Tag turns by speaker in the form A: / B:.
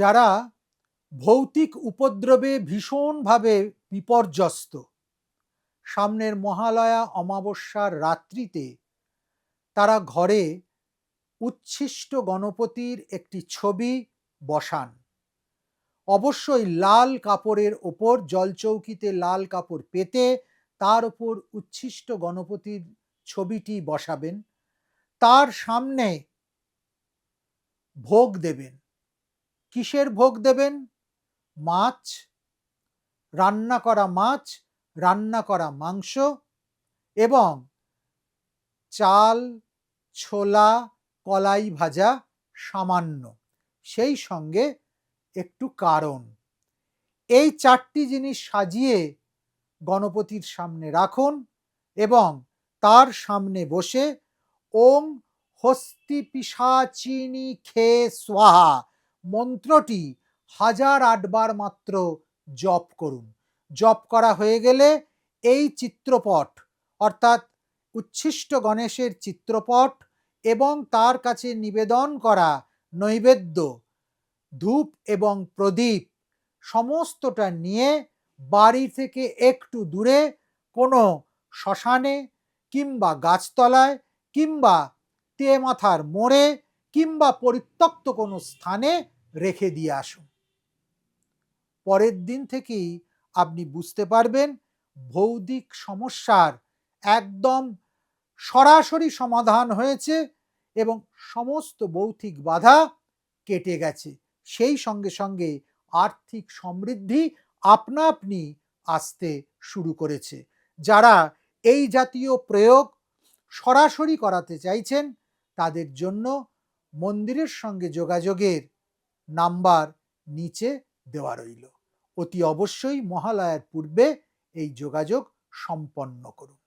A: যারা ভৌতিক উপদ্রবে ভীষণভাবে বিপর্যস্ত। সামনের মহালয়া অমাবস্যার রাত্রিতে তারা ঘরে উচ্ছিষ্ট গণপতির একটি ছবি বসান। অবশ্যই লাল কাপড়ের ওপর, জলচৌকিতে লাল কাপড় পেতে তার ওপর উচ্ছিষ্ট গণপতির ছবিটি বসাবেন। তার সামনে ভোগ দেবেন। কিসের ভোগ দেবেন? মাছ? রান্না করা মাছ? রান্না করা মাংস? এবং চাল, ছোলা, কলাই ভাজা সামান্য। সেই সঙ্গে একটু কারণ। এই চারটি জিনিস সাজিয়ে গণপতির সামনে রাখুন এবং তার সামনে বসে ওং হস্তি পিসাচিনি খে স্বাহা মন্ত্রটি হাজার আটবার মাত্র জপ করুন। জপ করা হয়ে গেলে এই চিত্রপট, অর্থাৎ উচ্ছিষ্ট গণেশের চিত্রপট এবং তার কাছে নিবেদন করা নৈবেদ্য, ধূপ এবং প্রদীপ সমস্তটা নিয়ে বাড়ি থেকে একটু দূরে কোনো শ্মশানে কিংবা গাছতলায় কিংবা তে মাথার মোড়ে কিংবা পরিত্যক্ত কোনো স্থানে রেখে দিয়ে আসুন। পরের দিন থেকেই আপনি বুঝতে পারবেন ভৌতিক সমস্যার একদম সরাসরি সমাধান হয়েছে এবং সমস্ত ভৌতিক বাধা কেটে গেছে। সেই সঙ্গে সঙ্গে আর্থিক সমৃদ্ধি আপনা আপনি আসতে শুরু করেছে। যারা এই জাতীয় প্রয়োগ সরাসরি করাতে চাইছেন, তাদের জন্য মন্দিরের সঙ্গে যোগাযোগের নাম্বার নিচে দেওয়া রইল। অতি অবশ্যই মহালয়ার পূর্বে এই যোগাযোগ সম্পন্ন করুন।